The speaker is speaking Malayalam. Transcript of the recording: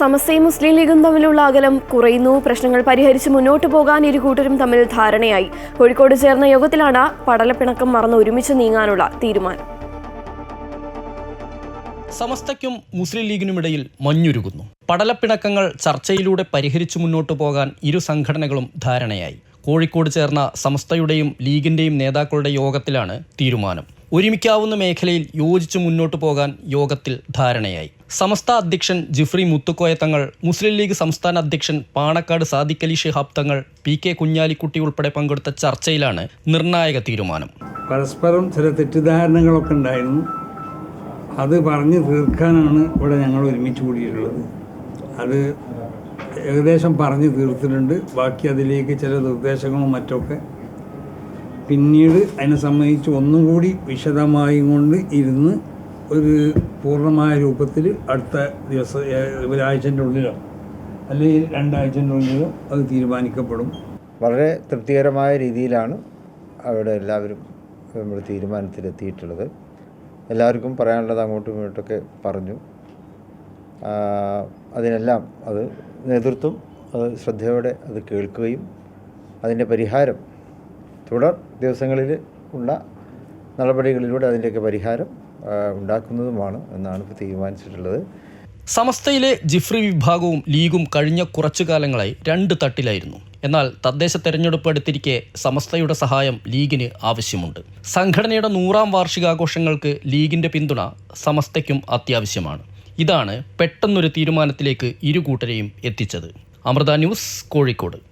സമസ്തയും മുസ്ലിം ലീഗും തമ്മിലുള്ള അകലം കുറയുന്നു. പ്രശ്നങ്ങൾ പരിഹരിച്ച് മുന്നോട്ട് പോകാൻ ഇരു കൂട്ടരും തമ്മിൽ ധാരണയായി. കോഴിക്കോട് ചേർന്ന യോഗത്തിലാണ് പടലപ്പിണക്കം മറന്ന് ഒരുമിച്ച് നീങ്ങാനുള്ള തീരുമാനം. സമസ്തയ്ക്കും മുസ്ലിം ലീഗിനുമിടയിൽ മഞ്ഞുരുകുന്നു. പടലപ്പിണക്കങ്ങൾ ചർച്ചയിലൂടെ പരിഹരിച്ചു മുന്നോട്ട് പോകാൻ ഇരു സംഘടനകളും ധാരണയായി. കോഴിക്കോട് ചേർന്ന സമസ്തയുടെയും ലീഗിന്റെയും നേതാക്കളുടെ യോഗത്തിലാണ് തീരുമാനം. ഒരുമിക്കാവുന്ന മേഖലയിൽ യോജിച്ചു മുന്നോട്ടു പോകാൻ യോഗത്തിൽ ധാരണയായി. സമസ്ത അധ്യക്ഷൻ ജിഫ്രി മുത്തുക്കോയ തങ്ങൾ മുസ്ലിം ലീഗ് സംസ്ഥാന അധ്യക്ഷൻ പാണക്കാട് സാദിഖ് അലി ഷിഹാബ് തങ്ങൾ പി കെ കുഞ്ഞാലിക്കുട്ടി ഉൾപ്പെടെ പങ്കെടുത്ത ചർച്ചയിലാണ് നിർണായക തീരുമാനം. പരസ്പരം ചില തെറ്റിദ്ധാരണകളൊക്കെ ഉണ്ടായിരുന്നു. അത് പറഞ്ഞ് തീർക്കാനാണ് ഇവിടെ ഞങ്ങൾ ഒരുമിച്ച് കൂടിയിട്ടുള്ളത്. അത് ഏകദേശം പറഞ്ഞ് തീർത്തിട്ടുണ്ട്. ബാക്കി അതിലേക്ക് ചില നിർദ്ദേശങ്ങളും മറ്റൊക്കെ. പിന്നീട് അതിനെ സംബന്ധിച്ച് ഒന്നും കൂടി വിശദമായും കൊണ്ട് ഇരുന്ന് ഒരു പൂർണമായ രൂപത്തിൽ അടുത്ത ദിവസം ഒരാഴ്ചന്റെ ഉള്ളിലോ അല്ലെങ്കിൽ രണ്ടാഴ്ചന്റെ ഉള്ളിലോ അത് തീരുമാനിക്കപ്പെടും. വളരെ തൃപ്തികരമായ രീതിയിലാണ് അവിടെ എല്ലാവരും നമ്മുടെ തീരുമാനത്തിലെത്തിയിട്ടുള്ളത്. എല്ലാവർക്കും പറയാനുള്ളത് അങ്ങോട്ടും ഇങ്ങോട്ടൊക്കെ പറഞ്ഞു. അതിനെല്ലാം അത് നേതൃത്വം അത് ശ്രദ്ധയോടെ അത് കേൾക്കുകയും അതിന്റെ പരിഹാരം തുടർ ദിവസങ്ങളിൽ ഉള്ള നടപടികളിലൂടെ അതിന്റെയൊക്കെ പരിഹാരം ഉണ്ടാക്കുന്നതുമാണ് എന്നാണ് ഇപ്പോൾ തീരുമാനിച്ചിട്ടുള്ളത്. സമസ്തയിലെ ജിഫ്രി വിഭാഗവും ലീഗും കഴിഞ്ഞ കുറച്ചു കാലങ്ങളായി രണ്ട് തട്ടിലായിരുന്നു. എന്നാൽ തദ്ദേശ തെരഞ്ഞെടുപ്പ് അടുത്തിരിക്കെ സമസ്തയുടെ സഹായം ലീഗിന് ആവശ്യമുണ്ട്. സംഘടനയുടെ നൂറാം വാർഷികാഘോഷങ്ങൾക്ക് ലീഗിന്റെ പിന്തുണ സമസ്തയ്ക്കും അത്യാവശ്യമാണ്. ഇതാണ് പെട്ടെന്നൊരു തീരുമാനത്തിലേക്ക് ഇരു കൂട്ടരെയും എത്തിച്ചത്. അമൃത ന്യൂസ് കോഴിക്കോട്.